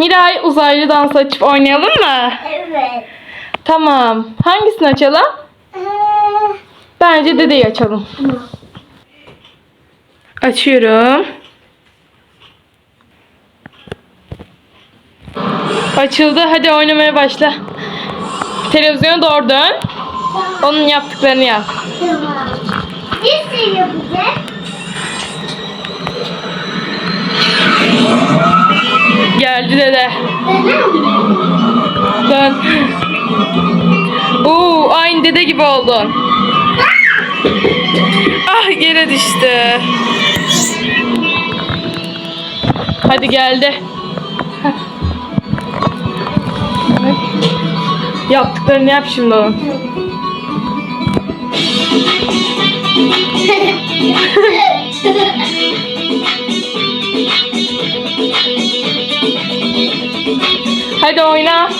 Miray uzaylı dans açıp oynayalım mı? Evet. Tamam. Hangisini açalım? Ee, Bence dedeyi açalım. Açıyorum. Açıldı. Hadi oynamaya başla. Televizyona doğru dön. Onun yaptıklarını yap. tamam. Bir şey yapacağız. Geldi dede. Dön. Oo, aynı dede gibi oldun. Ah yere düştü. Hadi geldi. Yaptıklarını yap şimdi onun. Hadi oyna.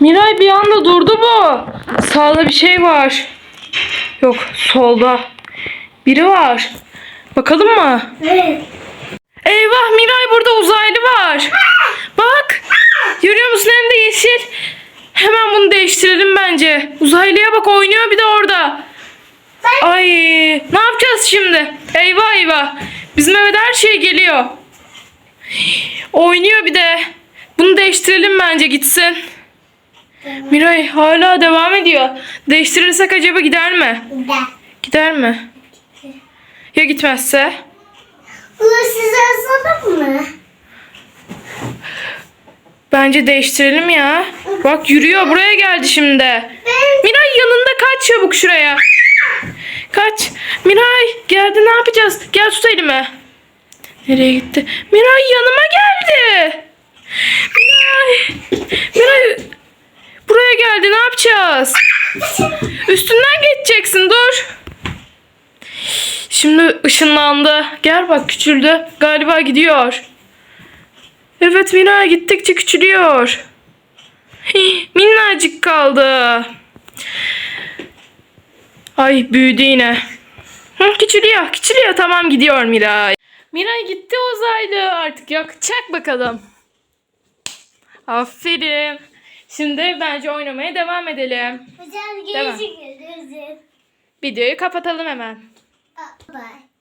Miray bir anda durdu bu. Sağda bir şey var. Yok solda. Biri var. Bakalım mı? Evet. Eyvah Miray burada uzaylı var. Bak. Görüyor musun hem de yeşil. Hemen bunu değiştirelim bence. Uzaylıya bak oynuyor bir de orada. Ay ne yapacağız şimdi? Eyvah eyvah. Bizim eve her şey geliyor. Oynuyor bir de. Bunu değiştirelim bence gitsin. Miray hala devam ediyor. Değiştirirsek acaba gider mi? Güzel. Gider mi? Ya gitmezse? Bunu size asalım mı? Bence değiştirelim ya. Bak yürüyor buraya geldi şimdi. Miray yanında kaç çabuk şuraya. Kaç. Miray geldi ne yapacağız? Gel tut elimi. Nereye gitti? Miray yanıma geldi. Miray. Miray buraya geldi ne yapacağız? Üstünden geçeceksin dur. Şimdi ışınlandı. Gel bak küçüldü. Galiba gidiyor. Evet Miray gittikçe küçülüyor. Hih, Minnacık kaldı. Ay büyüdü yine. Hı, küçülüyor, küçülüyor. Tamam gidiyor Miray. Miray gitti uzaylı. Artık yok. Çak bakalım. Aferin. Şimdi bence oynamaya devam edelim. Hocam görüşürüz. Videoyu kapatalım hemen. Bye.